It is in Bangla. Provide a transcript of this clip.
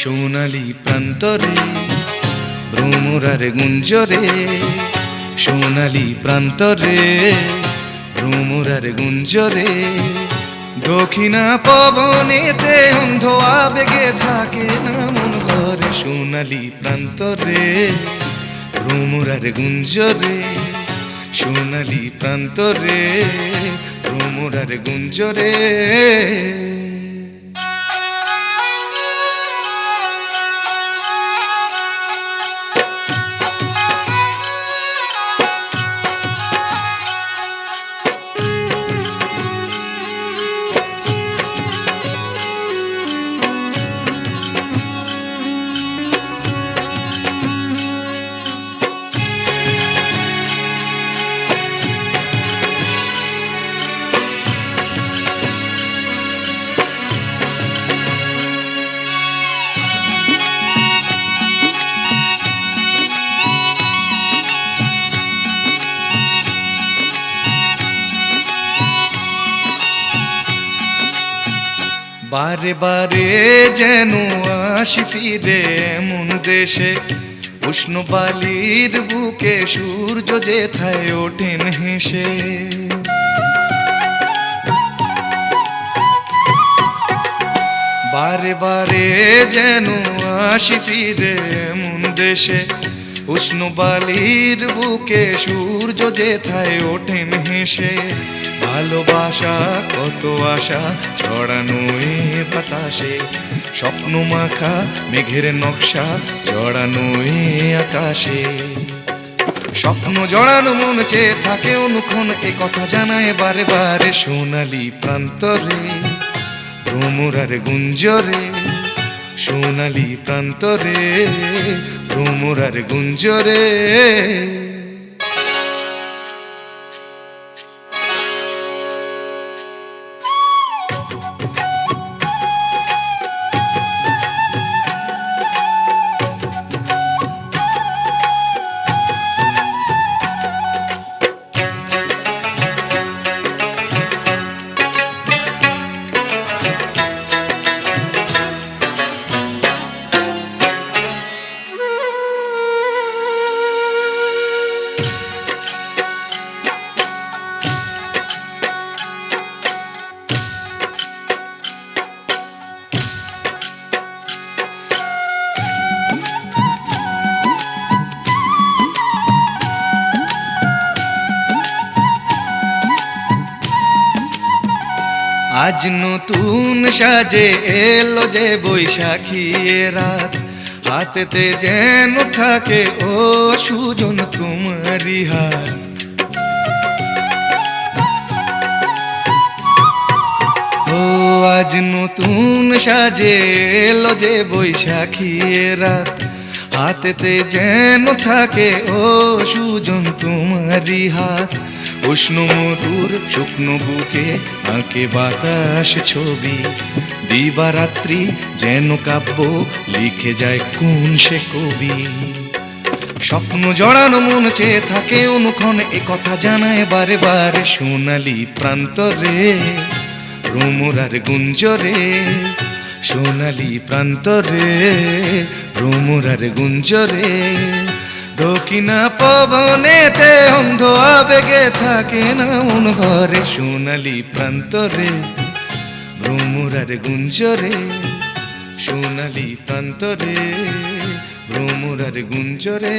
সোনালি প্রান্তরে, ভ্রমরার গুঞ্জরে, সোনালি প্রান্তরে, ভ্রমরার গুঞ্জরে। দক্ষিণা পবনেতে অন্ধ আবেগে থাকে না মন ঘরে সোনালি প্রান্তরে, ভ্রমরার গুঞ্জরে, সোনালি প্রান্তরে, ভ্রমরার গুঞ্জরে। বারে বারে যেন আসি ফিরে এমন দেশে। উষ্ণ বালির বুকে সূর্য যেথায় ওঠেন হেসে। বারে বারে যেন আসি ফিরে এমন দেশে। উষ্ণ বালির বুকে সূর্য যেথায় ওঠেন হেসে ভালোবাসা কত আশা ছড়ানো বাতাসে স্বপ্ন মাখা মেঘের নকশা জড়ানো আকাশে। স্বপ্ন জড়ানো মন চেয়ে থাকে অনুক্ষণ, এ কথা জানায় বারে বারে সোনালি প্রান্তরে, ভ্রমরার গুঞ্জরে, সোনালি প্রান্তরে ভ্রমরার গুঞ্জরে আজ নতুন সাজে এলো যে বৈশাখী রাত। হাতেতে যেন থাকে ও সুজন তোমারই হাত। ও আজ নতুন সাজে এলো যে বৈশাখী রাত। হাতেতে যেন থাকে ও সুজন তোমারই হাত। উষ্ণ মধুর শুকনো বুকে আঁকে বাতাস ছবি। দিবারাত্রি যেন কাব্য লিখে যায় কোন সে কবি। স্বপ্ন জড়ানো মন চেয়ে থাকে অনুক্ষণ, এ কথা জানায় বারে বারে সোনালি প্রান্তরে ভ্রমরার গুঞ্জরে। সোনালি প্রান্তরে ভ্রমরার গুঞ্জরে। দক্ষিণা অন্ধ আবেগে থাকে না মন ঘরে সোনালি প্রান্তরে ভ্রমরার গুঞ্জরে সোনালি প্রান্তরে ভ্রমরার গুঞ্জরে।